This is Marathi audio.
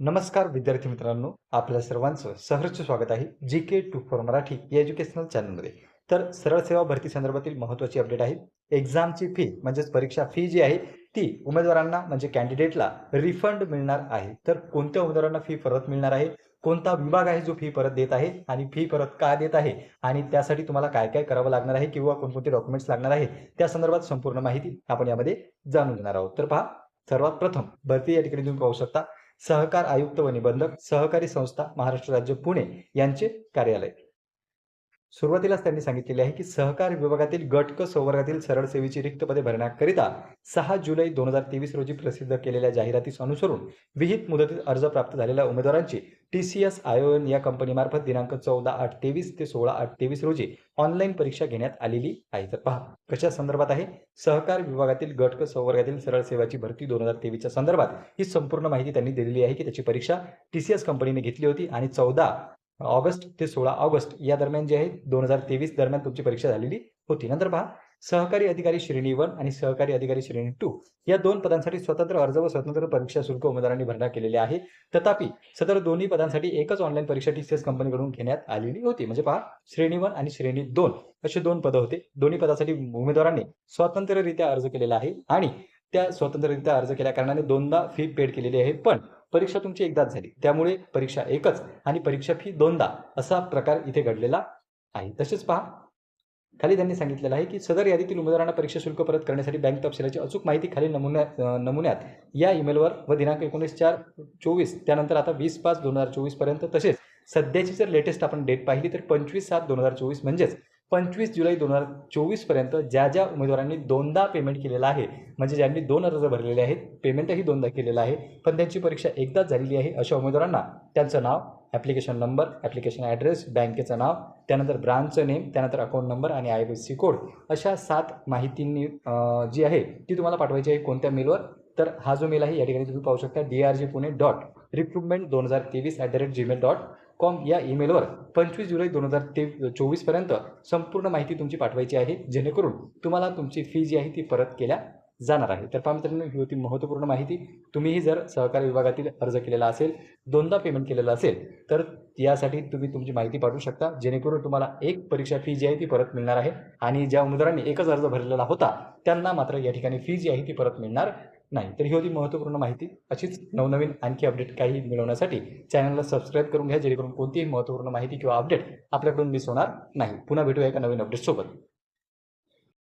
नमस्कार विद्यार्थी मित्रांनो आपल्या सर्वांचं सहर्ष स्वागत आहे G K two for Marathi या एज्युकेशनल चॅनलमध्ये तर सरळ सेवा भरती संदर्भातील महत्त्वाची अपडेट आहे. एक्झामची फी म्हणजेच परीक्षा फी जी आहे ती उमेदवारांना म्हणजे कॅन्डिडेटला रिफंड मिळणार आहे. तर कोणत्या उमेदवारांना फी परत मिळणार आहे? कोणता विभाग आहे जो फी परत देत आहे? आणि फी परत का देत आहे? आणि त्यासाठी तुम्हाला काय काय करावं लागणार आहे किंवा कोणकोणते डॉक्युमेंट्स लागणार आहे? त्या संदर्भात संपूर्ण माहिती आपण यामध्ये जाणून घेणार आहोत. तर पहा सर्वात प्रथम भरती या ठिकाणी तुम्ही पाहू शकता. सहकार आयुक्त व निबंधक सहकारी संस्था महाराष्ट्र राज्य पुणे यांचे कार्यालय. सुरुवातीलाच त्यांनी सांगितलेले आहे की सहकार विभागातील गट क संवर्गातील सरळ सेवेची रिक्त पदे भरण्याकरिता सहा जुलै दोन हजार तेवीस रोजी प्रसिद्ध केलेल्या जाहिरातीस अनुसरून विहित मुदतीत अर्ज प्राप्त झालेल्या उमेदवारांची टी सी एस आयोन या कंपनीमार्फत दिनांक चौदा आठ तेवीस ते सोळा आठ तेवीस रोजी ऑनलाईन परीक्षा घेण्यात आलेली आहे. तर पहा कशा संदर्भात आहे? सहकार विभागातील गट क संवर्गातील सरळ सेवाची भरती दोन हजार तेवीसच्या संदर्भात ही संपूर्ण माहिती त्यांनी दिलेली आहे की त्याची परीक्षा टी सी एस कंपनीने घेतली होती आणि चौदा ऑगस्ट ते सोळा ऑगस्ट या दरम्यान जे आहे दोन हजार तेवीस दरम्यान तुमची परीक्षा झालेली होती. नंतर पहा सहकारी अधिकारी श्रेणी वन आणि सहकारी अधिकारी श्रेणी टू या दोन पदांसाठी स्वतंत्र अर्ज व स्वतंत्र परीक्षा शुल्क उमेदवारांनी भरणा केलेले आहे तथापि सदर दोन्ही पदांसाठी एकच ऑनलाईन परीक्षा टीसीएस कंपनीकडून घेण्यात आलेली होती. म्हणजे पहा श्रेणी वन आणि श्रेणी दोन असे दोन पदं होते. दोन्ही पदासाठी उमेदवारांनी स्वतंत्ररित्या अर्ज केलेला आहे आणि त्या स्वतंत्ररित्या अर्ज केल्या कारणाने दोनदा फी पेड केलेली आहे. पण परीक्षा तुमची एकदाच झाली. त्यामुळे परीक्षा एकच आणि परीक्षा फी दोनदा असा प्रकार इथे घडलेला आहे. तसेच पहा खाली त्यांनी सांगितलेलं आहे की सदर यादीतील उमेदवारांना परीक्षा शुल्क परत करण्यासाठी बँक तपशिलाची अचूक माहिती खाली नमुन्या नमुन्यात या ईमेलवर व दिनांक एकोणीस चार चोवीस त्यानंतर आता वीस पाच दोन हजार चोवीसपर्यंत तसेच सध्याची जर लेटेस्ट आपण डेट पाहिली तर पंचवीस सात दोन हजार चोवीस म्हणजेच पंचवीस जुलै दोन हजार चोवीसपर्यंत ज्या ज्या उमेदवारांनी दोनदा पेमेंट केलेलं आहे म्हणजे ज्यांनी दोन अर्ज भरलेले आहेत पेमेंटही दोनदा केलेलं आहे पण त्यांची परीक्षा एकदाच झालेली आहे अशा उमेदवारांना त्यांचं नाव ॲप्लिकेशन नंबर ॲप्लिकेशन ॲड्रेस बँकेचं नाव त्यानंतर ब्रांचचं नेम त्यानंतर अकाउंट नंबर आणि I B S C code अशा सात माहितींनी जी आहे ती तुम्हाला पाठवायची आहे कोणत्या मेलवर तर हा जो मेल आहे या ठिकाणी तुम्ही पाहू शकता D R G Pune dot recruitment दोन हजार तेवीस at the rate Gmail dot com या ईमेलवर पंचवीस जुलै दोन हजार ते चोवीसपर्यंत संपूर्ण माहिती तुमची पाठवायची आहे जेणेकरून तुम्हाला तुमची फी जी आहे ती परत केल्या जाणार आहे. तर पहा मित्रांनो ही होती महत्त्वपूर्ण माहिती. तुम्हीही जर सहकारी विभागातील अर्ज केलेला असेल दोनदा पेमेंट केलेलं असेल तर यासाठी तुम्ही तुमची माहिती पाठवू शकता जेणेकरून तुम्हाला एक परीक्षा फी जी आहे ती परत मिळणार आहे. आणि ज्या उमेदवारांनी एकच अर्ज भरलेला होता त्यांना मात्र या ठिकाणी फी जी आहे ती परत मिळणार नाही. तर ही होती महत्त्वपूर्ण माहिती. अशीच नवनवीन आणखी अपडेट काही मिळवण्यासाठी चॅनलला सबस्क्राईब करून घ्या जेणेकरून कोणतीही महत्त्वपूर्ण माहिती किंवा अपडेट आपल्याकडून मिस होणार नाही. पुन्हा भेटूया एका नवीन अपडेटसोबत